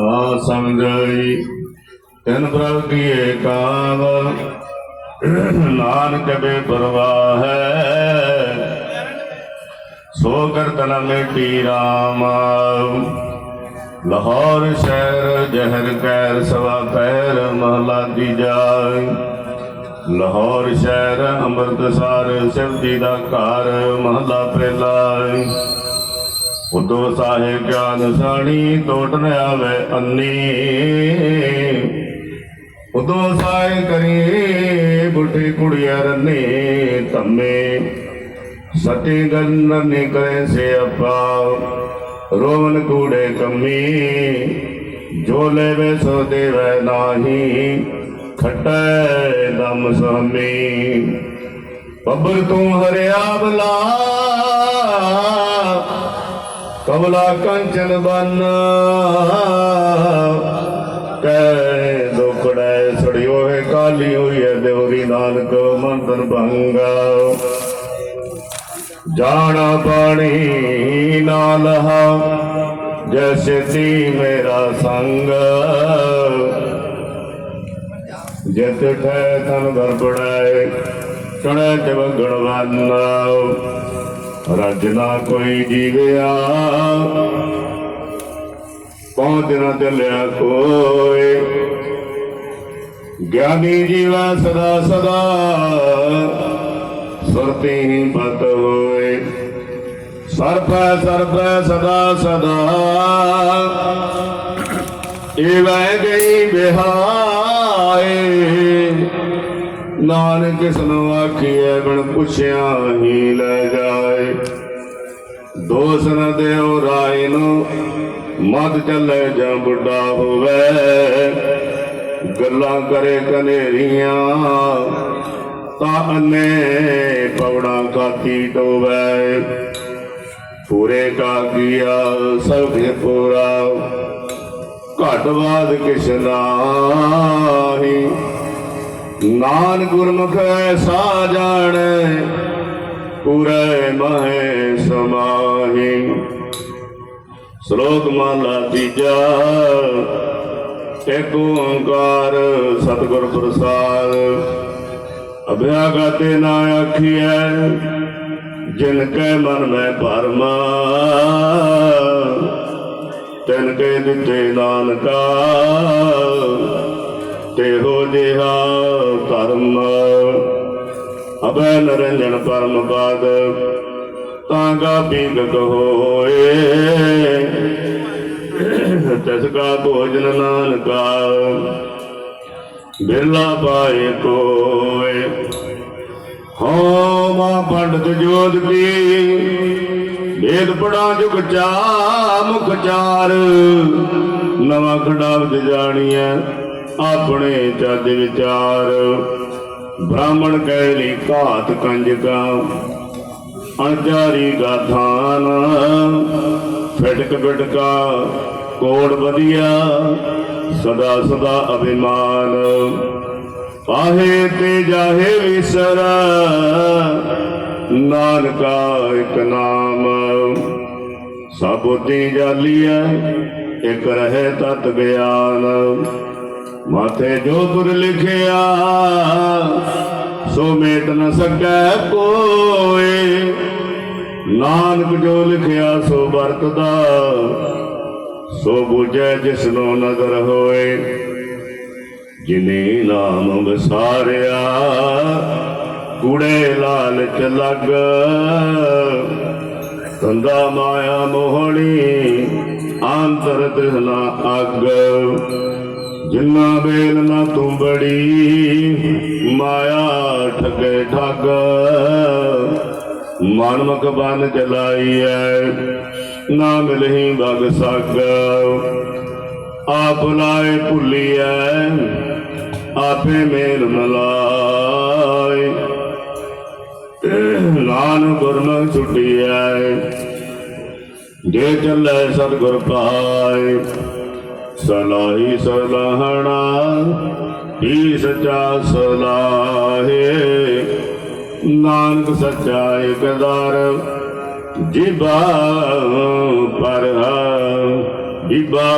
ਆ ਸਮਝਈ ਤਨ ਪ੍ਰਭ ਕੀ ਕਾਮ ਨਾਨਕ ਬੇ ਪਰਵਾਹ ਹੈ। ਸੋ ਕਰਤਨ ਮਿਟੀ ਰਾਮ, ਲਾਹੌਰ ਸ਼ਹਿਰ ਜਹਰ ਕੈਰ ਸਵਾ ਪੈਰ, ਮਹਲਾ ਤੀਜਾ। ਲਾਹੌਰ ਸ਼ਹਿਰ ਅੰਮ੍ਰਿਤਸਰ, ਸਿਵ ਜੀ ਦਾ ਘਰ, ਮਹਲਾ ਪਹਿਲਾ। ਉਦੋ ਸਾਹਿਬ ਗਿਆਨ ਸਾਣੀ ਟੋਟ ਨ ਆਵੇ ਅੰਨੀ। ਉਦੋ ਸਾਹਿਬ ਕਰੀ ਬੁੱਢੀ ਕੁੜੀਆਂ ਰੰਨੇ ਧੰਮੇ। ਸਤੀ ਗੰਨ ਨਿਕਲੇ ਸੇ ਆਪਾ, ਰੋਵਨ ਕੂੜੇ ਕੰਮੀ। ਜੋ ਲੈਵੇ ਸੋ ਦੇਵੈ ਨਾਹੀ, ਖਟੈ ਦਮ ਸਹਮੀ। ਬੱਬਰ ਤੂੰ ਹਰਿਆ ਬਲਾ ਕਮਲਾ ਕੰਚਨ ਬਨ। ਕੈ ਦੁਖੜੈ ਸੜਿਓ ਹੈ ਕਾਲੀ ਹੋਈ ਹੈ ਦੇਵਰੀ ਨਾਨਕ ਮੰਤਨ ਭੰਗਾ। ਜਾਣਾ ਪਾਣੀ ਨਾਲ ਲਹਾ ਜੈਸੇ ਤੀ ਮੇਰਾ ਸੰਗ। ਜਿਤ ਠੈ ਤਨ ਗਰਬੜਾਏ ਚੜੈ ਤੇ ਵਗਣ ਰਜ ਨਾ ਕੋਈ ਜੀਵਿਆ। ਪਹੁੰਚ ਨਾ ਚੱਲਿਆ ਕੋਈ। ਗਿਆਨੀ ਜੀਵਾ ਸਦਾ ਸਦਾ ਸੁਰਤੀ ਹੀ ਬਤ ਹੋਏ। ਸਰਪੈ ਸਰਪ ਸਦਾ ਸਦਾ। ਇਹ ਏਵੈ ਗਈ ਬਿਹਾਏ ਨਾਨਕ ਕਿਸਨੂੰ ਆਖੀਐ, ਬਿਨ ਪੁੱਛਿਆ ਹੀ ਲੈ ਜਾਏ। ਦੋਸ ਨ ਦਿਓ ਰਾਏ ਨੂੰ ਮਤ ਚੱਲੇ ਜਾਂ ਬੁੱਢਾ ਹੋਵੇ। ਗੱਲਾਂ ਕਰੇ ਕਨੇਰੀਆਂ, ਤਾਂ ਅੰਨੇ ਪਵੜਾ ਕਾਤੀ ਟੋਵੇ। ਪੂਰੇ ਕਾ ਕੀਆ ਸਭ ਪੂਰਾ, ਘਟ ਬਾਦ ਕਿਛ ਨਾਹੀ। ਨਾਨ ਗੁਰਮੁਖ ਸਾ ਜਾਣੈ, ਪੂਰੇ ਮਹਿ ਸਮਾਹੀ। ਸ਼ਲੋਕ ਮਹਲਾ ਤੀਜਾ ਏਕ ਓੰਕਾਰ ਸਤਿਗੁਰ ਪ੍ਰਸਾਦ। ਅਭਿਆਗਾਤੇ ਨਾ ਆਖੀਐ, ਜਿਨ ਕੈ ਮਨ ਮੈਂ ਭਰਮਾ ਤਨ ਕੇ ਦਿੱਤੇ ਨਾਨਕਾ। ਤੇ ਜਿਹਾ ਧਰਮ ਅਬੈ ਨਰੰਜਨ ਪਰਮ ਪਦ, ਤਾਂ ਗਾ ਬੀਗਤ ਹੋਏ। ਤਿਸ ਕਾ ਭੋਜਨ ਨਾਨਕਾ, ਬਿਰਲਾ ਪਾਏ ਕੋਏ। ਹੋ ਮਾ ਪੰਡਤ ਜੋਤ ਕੀ, ਵੇਦ ਪੜਾ ਜੁਗ ਚਾ ਮੁਖ ਚਾਰ, ਨਵਾਂ ਖੜਾਵਤ ਜਾਣੀਐ। ਆਪਣੇ ਚੱਜ ਵਿਚਾਰ, ਬ੍ਰਾਹਮਣ ਕਹਿ ਲਈ ਘਾਤ ਕੰਜਕਾ। ਅਣਜਾਰੀ ਗਾਥਾਨ, ਫਟਕ ਫਟਕਾ ਕੋੜ ਵਧੀਆ, ਸਦਾ ਸਦਾ ਅਭਿਮਾਨ। ਆਹੇ ਤੇ ਜਾਹੇ ਵਿਸਰ, ਨਾਨਕਾ ਇਕ ਨਾਮ। ਸਭ ਸਬੁੱਧੀ ਜਾਲੀਐ, ਇਕ ਰਹੇ ਤਤ ਗਿਆਨ। ਮਾਥੇ ਜੋ ਗੁਰ ਲਿਖਿਆ, ਸੋ ਮੇਟ ਨ ਸਕੈ ਕੋਏ ਨਾਨਕ ਜੋ ਲਿਖਿਆ, ਸੋ ਵਰਤਦਾ, ਸੋ ਬੁਝੈ ਜਿਸਨੋ ਨਜ਼ਰ ਹੋਏ। ਜਿਨੇ ਨਾਮ ਵਿਸਾਰਿਆ, ਕੂੜੇ ਲਾਲਚ ਲੱਗ। ਧੰਦਾ ਮਾਇਆ ਮੋਹਣੀ ਆਂਤਰ ਤ੍ਰਿਹਨਾ ਅੱਗ। ਜਿੰਨਾ ਬੇਲ ਨਾ ਤੂੰ ਬੜੀ ਮਾਇਆ ਠਗੇ ਠੱਗ। ਮਨਮਕ ਬਨ ਚਲਾਈਐ, ਨਾ ਮਿਲਹੀ ਬਗ ਸਗ। ਆਪ ਲਾਏ ਭੁੱਲੀਐ, ਆਪੇ ਮੇਲ ਮਲਾਏ ਨਾਨਕ ਗੁਰਮੁਖ ਛੁੱਟੀ ਛੁਟੀਐ, ਜੇ ਚੱਲੇ ਸਤਿਗੁਰ ਪਾਏ। ਸਲਾਹੀ ਸਲਾਹਣਾ ਹੀ ਸਚਾ ਸਲਾਹੇ? ਨਾਨਕ ਸੱਚਾ ਇਕਦਾਰ ਜਿਬਾ ਪਰ ਜਿਬਾ